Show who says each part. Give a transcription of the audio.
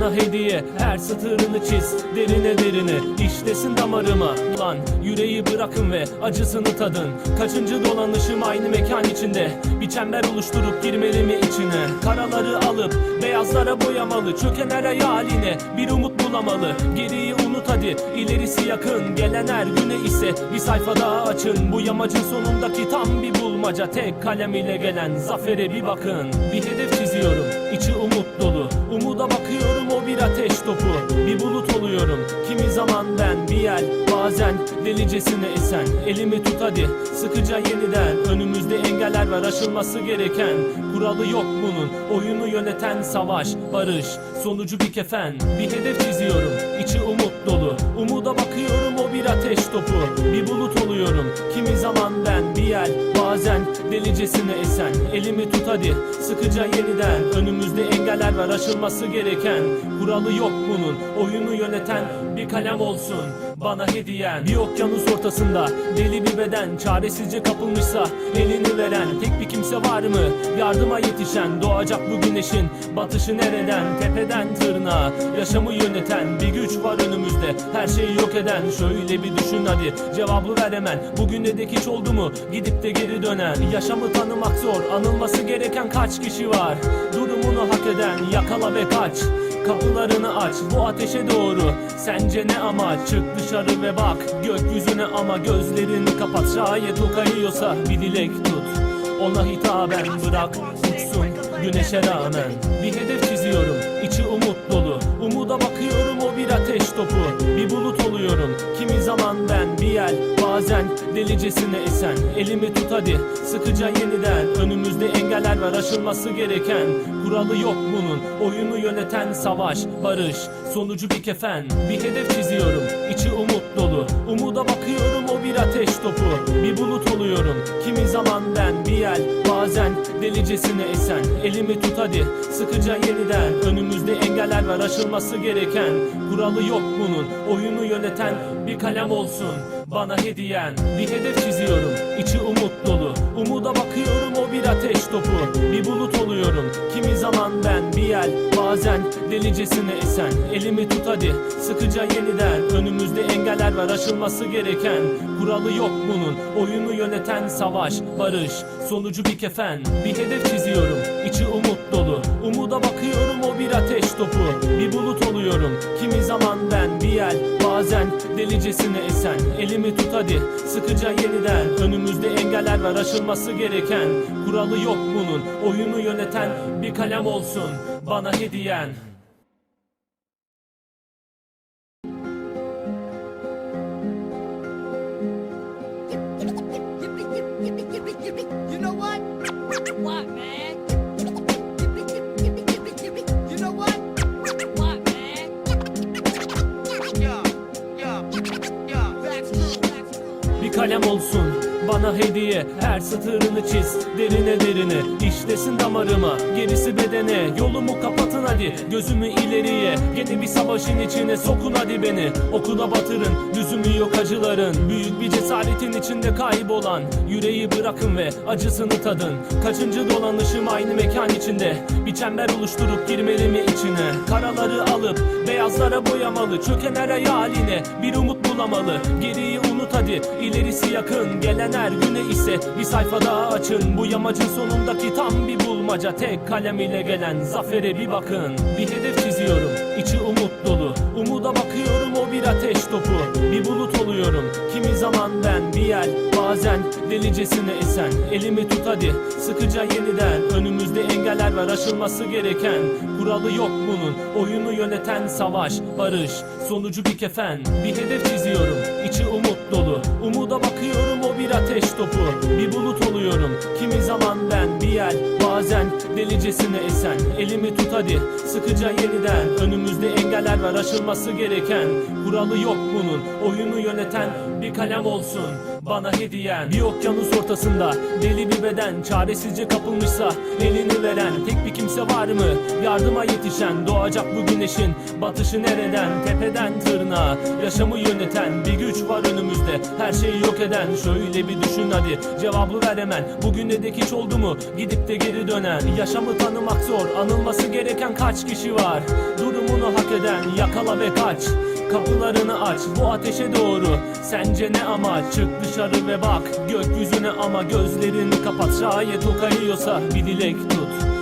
Speaker 1: Bana hediye Her satırını çiz. Derine derine İşlesin damarıma. Lan yüreği bırakın ve acısını tadın. Kaçıncı dolanışım aynı mekan içinde? Bir çember oluşturup girmeli mi içine? Karaları alıp beyazlara boyamalı. Çöken her hayaline bir umut bulamalı. Geriyi unut hadi ilerisi yakın. Gelen her güne ise bir sayfa daha açın. Bu yamacın sonundaki tam bir bulmaca Tek kalem ile gelen zafere bir bakın. Bir hedef çiziyorum içi umut dolu. Umuda bakıyorum o bir ateş topu. Bir bulut oluyorum. Kimi zaman ben bir yel Bazen delicesine esen. Elimi tut hadi sıkıca yeniden. Önümüzde engeller var aşılması gereken Kuralı yok bunun. Oyunu yöneten savaş Barış. Sonucu bir kefen Bir hedef çiziyorum. İçi umut dolu. Umuda bakıyorum o bir ateş topu. Bir bulut oluyorum. Kimi zaman ben bir yel Bazen delicesine esen. Elimi tut hadi sıkıca yeniden. Önümüzde engeller var aşılması gereken Kuralı yok bunun. Oyunu yöneten bir kalem olsun bana hediyen. Bir okyanus ortasında deli bir beden Çaresizce kapılmışsa elini veren Tek bir kimse var mı? Yardıma yetişen Doğacak bu güneşin batışı nereden? Tepeden tırnağa yaşamı yöneten Bir güç var önümüzde. Her şeyi yok eden Şöyle bir düşün hadi. Cevabı ver hemen. Bugüne dek hiç oldu mu? Gidip de geri dönen. Yaşamı tanımak zor. Anılması gereken kaç kişi var? Durumunu hak eden yakala ve kaç Kapılarını aç bu ateşe doğru. Sence ne amaç? Çık dışarı ve bak. Gökyüzüne ama gözlerini kapat. Şayet o kayıyorsa bir dilek tut. Ona hitaben bırak uçsun güneşe rağmen. Bir hedef çiziyorum içi umut dolu. Umuda bakıyorum o bir ateş topu. Bir bulut oluyorum. Kimi zaman ben bir yel Bazen delicesine esen. Elimi tut hadi sıkıca yeniden. Önümüzde engeller var aşılması gereken Kuralı yok bunun. Oyunu yöneten savaş Barış. Sonucu bir kefen Bir hedef çiziyorum. İçi umut dolu. Umuda bakıyorum o bir ateş topu. Bir bulut oluyorum. Kimi zaman ben bir yel Bazen delicesine esen. Elimi tut hadi sıkıca yeniden. Önümüzde engeller var aşılması gereken. Kuralı yok bunun. Oyunu yöneten bir kalem olsun. Bana hediyen Bir hedef çiziyorum. İçi umut dolu. Umuda bakıyorum o bir ateş topu. Bir bulut oluyorum Bazen delicesine esen. Elimi tut hadi sıkıca yeniden. Önümüzde engeller var aşılması gereken Kuralı yok bunun. Oyunu yöneten savaş Barış. Sonucu bir kefen Bir hedef çiziyorum. İçi umut dolu. Umuda bakıyorum o bir ateş topu. Bir bulut oluyorum. Kimi zaman ben bir yel Bazen delicesine esen. Elimi tut hadi sıkıca yeniden. Önümüzde engeller var aşılması gereken Kuralı yok bunun. Oyunu yöneten bir kalem olsun bana hediyen kalem olsun. Bana hediye Her satırını çiz. Derine derine İşlesin damarıma. Gerisi bedene Yolumu kapatın hadi. Gözümü ileriye Yeni bir savaşın içine sokun hadi beni. Okula batırın lüzumu yok acıların. Büyük bir cesaretin içinde kaybolan. Yüreği bırakın ve acısını tadın. Kaçıncı dolanışım aynı mekan içinde? Bir çember oluşturup girmeli mi içine? Karaları alıp beyazlara boyamalı. Çöken her hayaline bir umut bulamalı Geriyi unut hadi ilerisi yakın. Gelen her güne ise bir sayfa daha açın. Bu yamacın sonundaki tam bir bulmaca. Tek kalem ile gelen zafere bir bakın. Bir hedef çiziyorum içi umut dolu. Umuda bakıyorum o bir ateş topu. Bir bulut oluyorum. Kimi zaman ben bir yel Bazen delicesine esen Elimi tut hadi. Sıkıca yeniden Önümüzde engeller var aşılması gereken Kuralı yok bunun. Oyunu yöneten savaş Barış sonucu bir kefen. Bir hedef çiziyorum içi umut dolu. Umuda bakıyorum o bir ateş topu. Bir bulut oluyorum. Kimi zaman ben bir yel Bazen delicesine esen. Elimi tut hadi sıkıca yeniden. Önümüzde engeller var aşılması gereken. Kuralı yok bunun oyunu yöneten bir kalem olsun. Bana hediyen. Bir okyanus ortasında deli bir beden. Çaresizce kapılmışsa elini veren. Tek bir kimse var mı? Yardıma yetişen. Doğacak bu güneşin batışı nereden? Tepeden tırnağa. Yaşamı yöneten Bir güç var önümüzde. Her şeyi yok eden Şöyle bir düşün hadi cevabı ver hemen. Bugünedeki hiç oldu mu? Gidip de geri dönen. Yaşamı tanımak zor anılması gereken kaç kişi var? Durumunu hak eden yakala ve kaç. Kapılarını aç bu ateşe doğru. Sence ne amaç? Çık dışarı ve bak. Gökyüzüne ama gözlerini kapat. Şayet o kayıyorsa bir dilek tut